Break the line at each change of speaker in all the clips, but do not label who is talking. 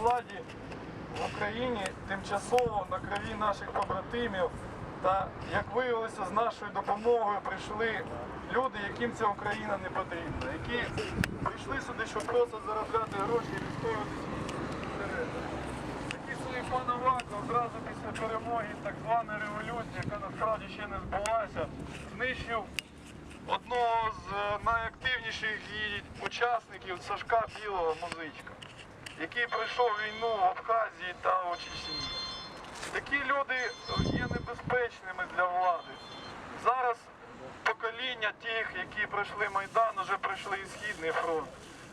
владі в Україні тимчасово на крові наших побратимів та, як виявилося, з нашою допомогою прийшли люди, яким ця Україна не потрібна, які прийшли сюди, щоб просто заробляти гроші і відстоювати свої інтереси. Такий собі пан Аваков одразу після перемоги так званої революції, яка насправді ще не збулася, знищив одного з е, найактивніших її учасників Сашка Білого музичка, який пройшов війну в Абхазії та у Чечні. Такі люди є небезпечними для влади. Зараз покоління тих, які пройшли Майдан, вже пройшли і Східний фронт.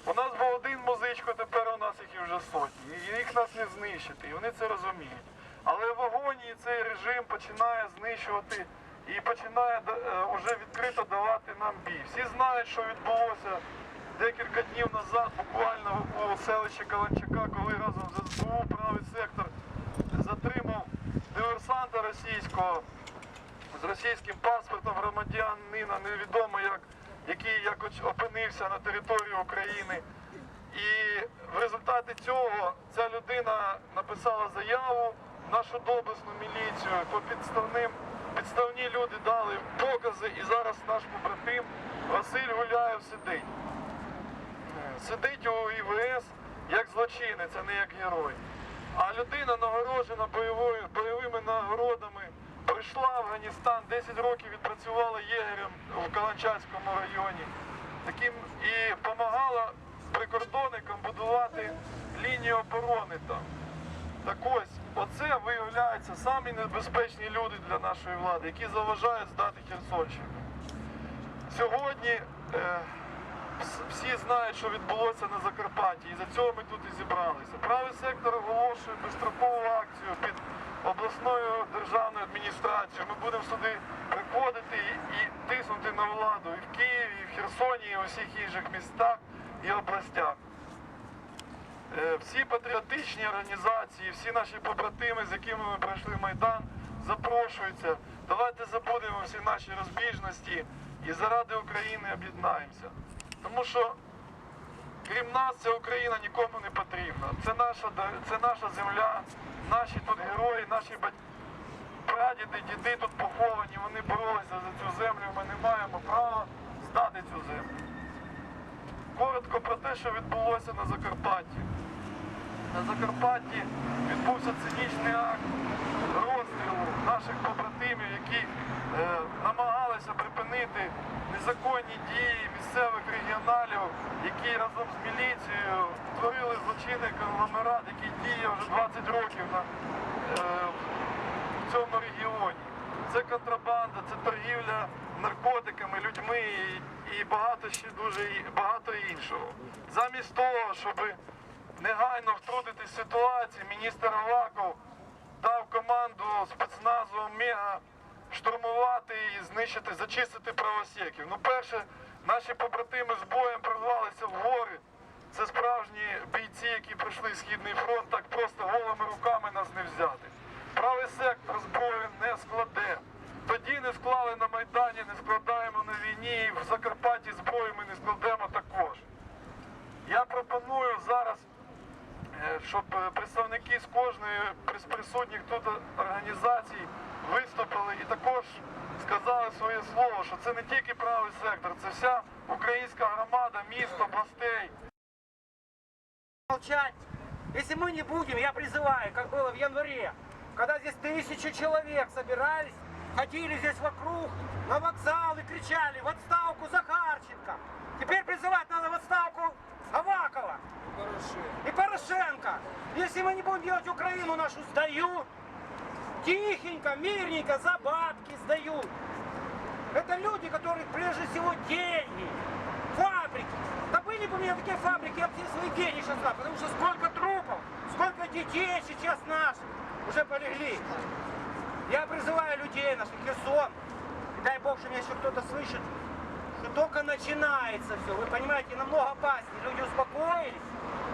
У нас був один музичко, тепер у нас їх вже сотні. І їх нас не знищити, і вони це розуміють. Але в агонії цей режим починає знищувати і починає е, уже відкрито давати нам бій. Всі знають, що відбулося декілька днів назад, буквально у селищі Каланчака, коли разом з СБУ правий сектор затримав диверсанта російського з російським паспортом громадянина, невідомо як, який якось опинився на території України. І в результаті цього ця людина написала заяву в нашу доблесну міліцію. По підставним підставні люди дали покази, і зараз наш побратим Василь Гуляєв сидить. Сидить у ІВС як злочинець, а не як герой. А людина нагороджена бойовою, бойовими нагородами, прийшла в Афганістан, 10 років відпрацювала єгерем в Каланчацькому районі. Таким і допомагала прикордонникам будувати лінію оборони там. Так ось, оце виявляється самі небезпечні люди для нашої влади, які заважають здати Херсонщину. Сьогодні е, всі знають, що відбулося на Закарпатті, і за цього ми тут і зібралися. Правий сектор оголошує безстрокову акцію під обласною державною адміністрацією. Ми будемо сюди приходити і, і тиснути на владу і в Києві, і в Херсоні, і у всіх інших містах і областях. Е, Всі патріотичні організації, всі наші побратими, з якими ми пройшли Майдан, запрошуються. Давайте забудемо всі наші розбіжності і заради України об'єднаємося. Тому що крім нас, ця Україна нікому не потрібна. Це наша, це наша земля, наші тут герої, наші батьки. Прадіди, діди тут поховані, вони боролися за цю землю. Ми не маємо права здати цю землю. Коротко про те, що відбулося на Закарпатті. На Закарпатті відбувся цинічний акт розстрілу наших побратимів, які е, намагалися припинити незаконні дії місцевих регіоналів, які разом з міліцією створили злочинний конгломерат, який діє вже 20 років на, е, в цьому регіоні. Це контрабанда, це торгівля наркотиками, людьми і, і багато ще дуже багато іншого. Замість того, щоб негайно втрутитись ситуацію, міністр Аваков дав команду спецназу Омега штурмувати і знищити, зачистити правосеків. Ну, перше, наші побратими з боєм прорвалися в гори. Пройшли Східний фронт, так просто голими руками нас не взяти. Правий сектор зброю не складе. Тоді не склали на Майдані, не складаємо на війні, і в Закарпатті зброю ми не складемо також. Я пропоную зараз, е, щоб е, представники з кожної прис- присутніх тут організацій виступили і також сказали своє слово, що це не тільки правий сектор, це вся українська громада, міст, областей.
Молчать. Если мы не будем, я призываю, как было в январе, когда здесь тысячи человек собирались, ходили здесь вокруг, на вокзал и кричали в отставку Захарченко. Теперь призывать надо в отставку Авакова и Порошенко. Если мы не будем делать Украину нашу, сдают. Тихенько, мирненько, за бабки сдают. Это люди, которых прежде всего деньги, фабрики. Да были бы у меня такие фабрики, я бы все свои деньги сейчас дал, потому что сколько трупов, сколько детей сейчас наших уже полегли. Я призываю людей наших, Херсон, и дай Бог, что меня еще кто-то слышит, что только начинается все. Вы понимаете, намного опаснее. Люди успокоились,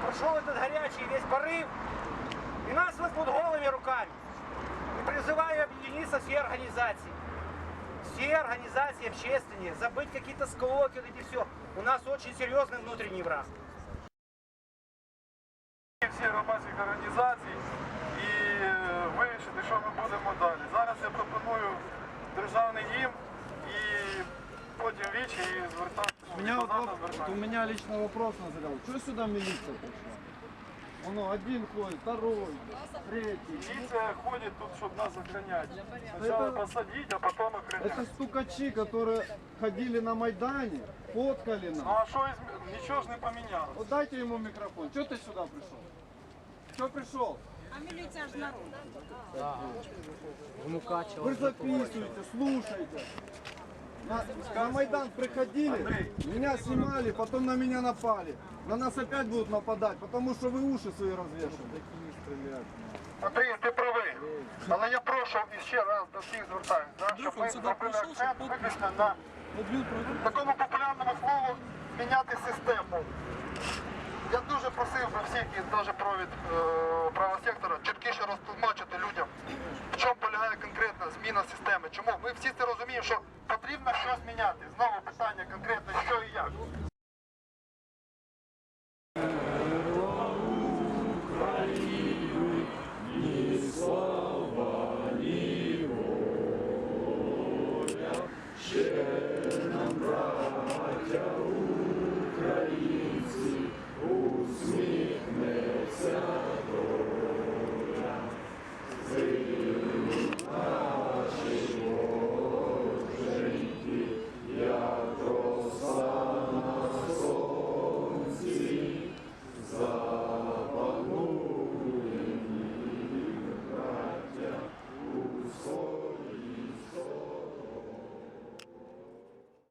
прошел этот горячий весь порыв, и нас возьмут голыми руками. И призываю объединиться все организации все организации общественные, забыть какие-то склоки, вот эти все. У нас очень серьезный внутренний враг.
всі громадські організацій і е, вирішити, що ми будемо далі. Зараз я пропоную державний гімн і потім вічі і звертатися.
У меня, вот,
Позавтра
воп- вот у
звертатися.
меня лично вопрос назрел. Что сюда милиция пришла? Оно, один ходит, второй, третий.
Міліція ходить тут, щоб нас охраняти. Спочатку
Это-
посадити, а потім охраняти.
Это стукачи, которые ходили на Майдане, фоткали
Ну
нас.
а що із- нічого ж не помінялося.
Вот дайте ему микрофон. Что ты сюда пришел? Что пришел?
А міліція ж народ.
Вы записываете, слушайте. На, на Майдан приходили, меня снимали, потом на меня напали. На нас опять будут нападать, потому что вы уши свои развешиваете.
Андрій, ти правий. Але я прошу і ще раз до всіх звертаюся, да, щоб ми зробили акцент виключно на такому популярному слову міняти систему. Я дуже просив би всіх, і навіть провід е, правого сектора, чіткіше розтлумачити людям, в чому полягає конкретна зміна системи. Чому? Ми всі це розуміємо, що потрібно щось міняти. Знову питання конкретно, що і як.